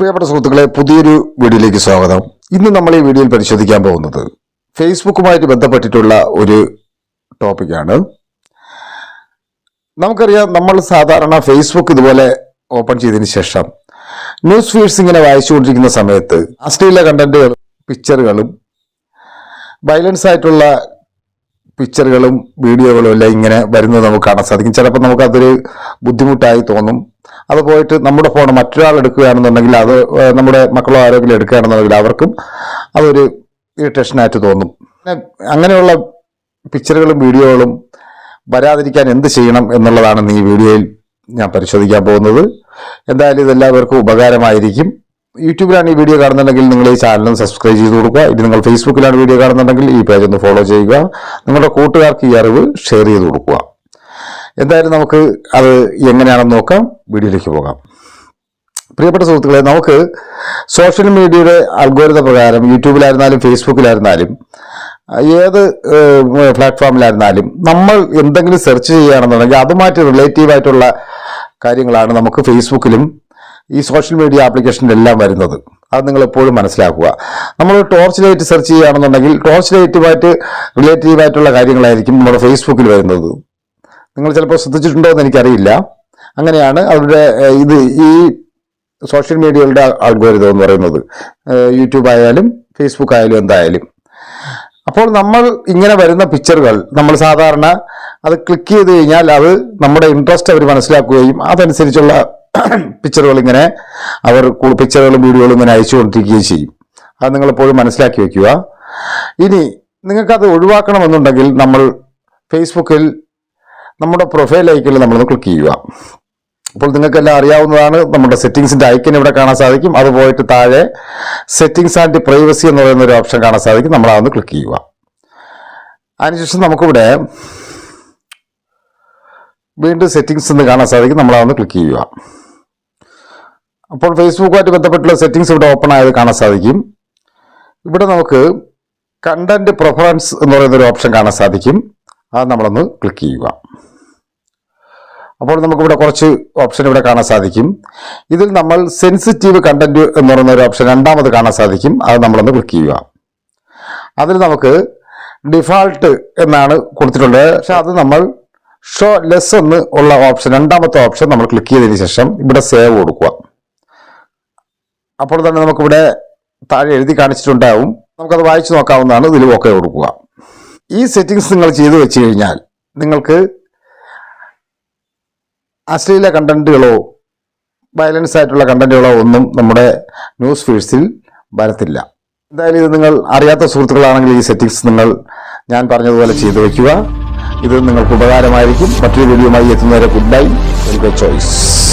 പ്രിയപ്പെട്ട സുഹൃത്തുക്കളെ പുതിയൊരു വീഡിയോയിലേക്ക് സ്വാഗതം. ഇന്ന് നമ്മൾ ഈ വീഡിയോയിൽ പരിശോധിക്കാൻ പോകുന്നത് ഫേസ്ബുക്കുമായിട്ട് ബന്ധപ്പെട്ടിട്ടുള്ള ഒരു ടോപ്പിക്കാണ്. നമുക്കറിയാം നമ്മൾ സാധാരണ ഫേസ്ബുക്ക് ഇതുപോലെ ഓപ്പൺ ചെയ്തതിന് ശേഷം ന്യൂസ് ഫീഡ്സ് ഇങ്ങനെ വായിച്ചുകൊണ്ടിരിക്കുന്ന സമയത്ത് അശ്ലീല കണ്ടന്റുകളും പിക്ചറുകളും വയലൻസ് ആയിട്ടുള്ള പിക്ചറുകളും വീഡിയോകളും എല്ലാം ഇങ്ങനെ വരുന്നത് നമുക്ക് കാണാൻ സാധിക്കും. ചിലപ്പോൾ നമുക്കതൊരു ബുദ്ധിമുട്ടായി തോന്നും. അത് പോയിട്ട് നമ്മുടെ ഫോൺ മറ്റൊരാൾ എടുക്കുകയാണെന്നുണ്ടെങ്കിൽ അത് നമ്മുടെ മക്കളോ ആരോഗ്യം എടുക്കുകയാണെന്നുണ്ടെങ്കിൽ അവർക്കും അതൊരു ഇറിറ്റേഷനായിട്ട് തോന്നും. അങ്ങനെയുള്ള പിക്ചറുകളും വീഡിയോകളും വരാതിരിക്കാൻ എന്ത് ചെയ്യണം എന്നുള്ളതാണ് ഈ വീഡിയോയിൽ ഞാൻ പരിശോധിക്കാൻ പോകുന്നത്. എന്തായാലും ഇതെല്ലാവർക്കും ഉപകാരമായിരിക്കും. യൂട്യൂബിലാണ് ഈ വീഡിയോ കാണുന്നുണ്ടെങ്കിൽ നിങ്ങൾ ഈ ചാനലും സബ്സ്ക്രൈബ് ചെയ്ത് കൊടുക്കുക. ഇനി നിങ്ങൾ ഫേസ്ബുക്കിലാണ് വീഡിയോ കാണുന്നുണ്ടെങ്കിൽ ഈ പേജ് ഒന്ന് ഫോളോ ചെയ്യുക. നിങ്ങളുടെ കൂട്ടുകാർക്ക് ഈ അറിവ് ഷെയർ ചെയ്ത് കൊടുക്കുക. എന്തായാലും നമുക്ക് അത് എങ്ങനെയാണെന്ന് നോക്കാം. വീഡിയോയിലേക്ക് പോകാം. പ്രിയപ്പെട്ട സുഹൃത്തുക്കളെ നമുക്ക് സോഷ്യൽ മീഡിയയുടെ അൽഗോരിത പ്രകാരം യൂട്യൂബിലായിരുന്നാലും ഫേസ്ബുക്കിലായിരുന്നാലും ഏത് പ്ലാറ്റ്ഫോമിലായിരുന്നാലും നമ്മൾ എന്തെങ്കിലും സെർച്ച് ചെയ്യുകയാണെന്നുണ്ടെങ്കിൽ അതുമായിട്ട് റിലേറ്റീവായിട്ടുള്ള കാര്യങ്ങളാണ് നമുക്ക് ഫേസ്ബുക്കിലും ഈ സോഷ്യൽ മീഡിയ ആപ്ലിക്കേഷനിലെല്ലാം വരുന്നത്. അത് നിങ്ങൾ എപ്പോഴും മനസ്സിലാക്കുക. നമ്മൾ ടോർച്ച് ലൈറ്റ് സെർച്ച് ചെയ്യുകയാണെന്നുണ്ടെങ്കിൽ ടോർച്ച് ലൈറ്റുമായിട്ട് റിലേറ്റീവായിട്ടുള്ള കാര്യങ്ങളായിരിക്കും നമ്മുടെ ഫേസ്ബുക്കിൽ വരുന്നത്. നിങ്ങൾ ചിലപ്പോൾ ശ്രദ്ധിച്ചിട്ടുണ്ടോ എന്ന് എനിക്കറിയില്ല. അങ്ങനെയാണ് അവരുടെ ഇത് ഈ സോഷ്യൽ മീഡിയകളുടെ അൽഗോരിതം എന്ന് പറയുന്നത്. യൂട്യൂബ് ആയാലും ഫേസ്ബുക്ക് ആയാലും എന്തായാലും. അപ്പോൾ നമ്മൾ ഇങ്ങനെ വരുന്ന പിക്ചറുകൾ നമ്മൾ സാധാരണ അത് ക്ലിക്ക് ചെയ്ത് കഴിഞ്ഞാൽ അത് നമ്മുടെ ഇൻട്രസ്റ്റ് അവർ മനസ്സിലാക്കുകയും അതനുസരിച്ചുള്ള പിക്ചറുകൾ ഇങ്ങനെ അവർ പിക്ചറുകളും വീഡിയോകളും ഇങ്ങനെ അയച്ചു കൊടുത്തിരിക്കുകയും ചെയ്യും. അത് നിങ്ങൾ എപ്പോഴും മനസ്സിലാക്കി വെക്കുക. ഇനി നിങ്ങൾക്കത് ഒഴിവാക്കണമെന്നുണ്ടെങ്കിൽ നമ്മൾ ഫേസ്ബുക്കിൽ നമ്മുടെ പ്രൊഫൈൽ ഐക്കണിൽ നമ്മളൊന്ന് ക്ലിക്ക് ചെയ്യുക. അപ്പോൾ നിങ്ങൾക്കെല്ലാം അറിയാവുന്നതാണ് നമ്മുടെ സെറ്റിങ്സിന്റെ ഐക്കൺ ഇവിടെ കാണാൻ സാധിക്കും. അത് പോയിട്ട് താഴെ സെറ്റിങ്സ് ആൻഡ് പ്രൈവസി എന്ന് പറയുന്ന ഒരു ഓപ്ഷൻ കാണാൻ സാധിക്കും. നമ്മൾ അതൊന്ന് ക്ലിക്ക് ചെയ്യുക. അതിനുശേഷം നമുക്കിവിടെ വീണ്ടും സെറ്റിങ്സ് എന്ന് കാണാൻ സാധിക്കും. നമ്മൾ അതൊന്ന് ക്ലിക്ക് ചെയ്യുക. അപ്പോൾ ഫേസ്ബുക്കുമായിട്ട് ബന്ധപ്പെട്ടുള്ള സെറ്റിങ്സ് ഇവിടെ ഓപ്പൺ ആയത് കാണാൻ സാധിക്കും. ഇവിടെ നമുക്ക് കണ്ടന്റ് പ്രിഫറൻസ് എന്ന് പറയുന്ന ഒരു ഓപ്ഷൻ കാണാൻ സാധിക്കും. അത് നമ്മളൊന്ന് ക്ലിക്ക് ചെയ്യുക. അപ്പോൾ നമുക്കിവിടെ കുറച്ച് ഓപ്ഷൻ ഇവിടെ കാണാൻ സാധിക്കും. ഇതിൽ നമ്മൾ സെൻസിറ്റീവ് കണ്ടന്റ് എന്ന് പറയുന്ന ഒരു ഓപ്ഷൻ രണ്ടാമത് കാണാൻ സാധിക്കും. അത് നമ്മളൊന്ന് ക്ലിക്ക് ചെയ്യുക. അതിൽ നമുക്ക് ഡിഫാൾട്ട് എന്നാണ് കൊടുത്തിട്ടുള്ളത്. പക്ഷെ അത് നമ്മൾ ഷോ ലെസ് എന്ന് ഉള്ള ഓപ്ഷൻ രണ്ടാമത്തെ ഓപ്ഷൻ നമ്മൾ ക്ലിക്ക് ചെയ്തതിന് ശേഷം ഇവിടെ സേവ് കൊടുക്കുക. അപ്പോൾ തന്നെ നമുക്കിവിടെ താഴെ എഴുതി കാണിച്ചിട്ടുണ്ടാവും. നമുക്കത് വായിച്ചു നോക്കാവുന്നതാണ് ഇതിൽ ഓക്കെ കൊടുക്കുക. ഈ സെറ്റിങ്സ് നിങ്ങൾ ചെയ്തു വെച്ച് കഴിഞ്ഞാൽ നിങ്ങൾക്ക് അശ്ലീല കണ്ടന്റുകളോ വയലൻസ് ആയിട്ടുള്ള കണ്ടന്റുകളോ ഒന്നും നമ്മുടെ ന്യൂസ് ഫീഡ്സിൽ വരത്തില്ല. എന്തായാലും ഇത് നിങ്ങൾ അറിയാത്ത സുഹൃത്തുക്കളാണെങ്കിൽ ഈ സെറ്റിങ്സ് നിങ്ങൾ ഞാൻ പറഞ്ഞതുപോലെ ചെയ്തു വയ്ക്കുക ഇത് നിങ്ങൾക്ക് ഉപകാരമായിരിക്കും. മറ്റൊരു വീഡിയോമായി എത്തുന്നവരെ ഗുഡ് ബൈ. ചോയ്സ്.